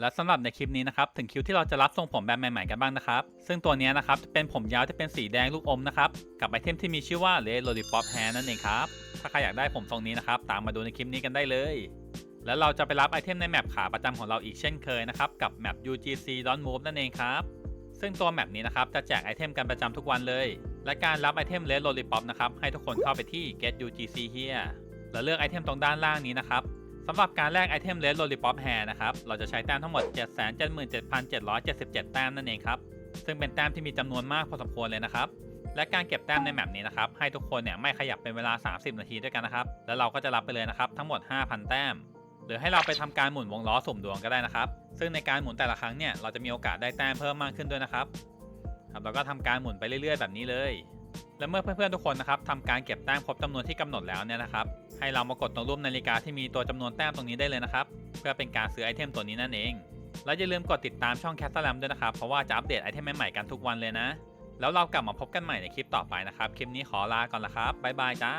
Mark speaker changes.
Speaker 1: และสำหรับในคลิปนี้นะครับถึงคิวที่เราจะรับทรงผมแบบใหม่ๆกันบ้างนะครับ ซึ่งตัวนี้นะครับจะเป็นผมยาวที่เป็นสีแดงลูกอมนะครับกับไอเทมที่มีชื่อว่า Red Lollipop Hair นั่นเองครับถ้าใครอยากได้ผมทรงนี้นะครับตามมาดูในคลิปนี้กันได้เลย แล้วเราจะไปรับไอเทมในแมปขาประจำของเราอีกเช่นเคยนะครับกับแมป UGC Don't Move นั่นเองครับซึ่งตัวแมปนี้นะครับจะแจกไอเทมกันประจำทุกวันเลย และการรับไอเทม Red Lollipop นะครับให้ทุกคนเข้าไปที่ Get UGC Here แล้วเลือกไอเทมตรงด้านล่างนี้นะครับ สำหรับการแลกไอเทม Red Lollipop Hair นะครับ เราจะใช้แต้มทั้งหมด 777,777 แต้มนั่นเองครับ ซึ่งเป็นแต้มที่มีจำนวนมากพอสมควรเลยนะครับ และการเก็บแต้มในแมปนี้นะครับ ให้ทุกคนเนี่ยไม่ขยับเป็นเวลา 30 นาทีด้วยกันนะครับ แล้วเราก็จะรับไปเลยนะครับทั้งหมด 5,000 แต้ม หรือให้เราไปทำการหมุนวงล้อสุ่มดวงก็ได้นะครับ ซึ่งในการหมุนแต่ละครั้งเนี่ย เราจะมีโอกาสได้แต้มเพิ่มมากขึ้นด้วยนะครับครับเราก็ทำการหมุนไปเรื่อย ๆ แบบนี้เลย และเมื่อเพื่อนๆทุกคนนะครับทำการเก็บแต้มครบจำนวนที่กำหนดแล้วเนี่ยนะครับ ให้เรามากดตรงรูปนาฬิกาที่มีตัวจำนวนแต้มตรงนี้ได้เลยนะครับ เพื่อเป็นการซื้อไอเทมตัวนี้นั่นเอง แล้วอย่าลืมกดติดตามช่องแคสต์แลมด้วยนะครับ เพราะว่าจะอัปเดตไอเทมใหม่ๆกันทุกวันเลยนะ แล้วเรากลับมาพบกันใหม่ในคลิปต่อไปนะครับ คลิปนี้ขอลาก่อนละครับบ๊ายบายจ้า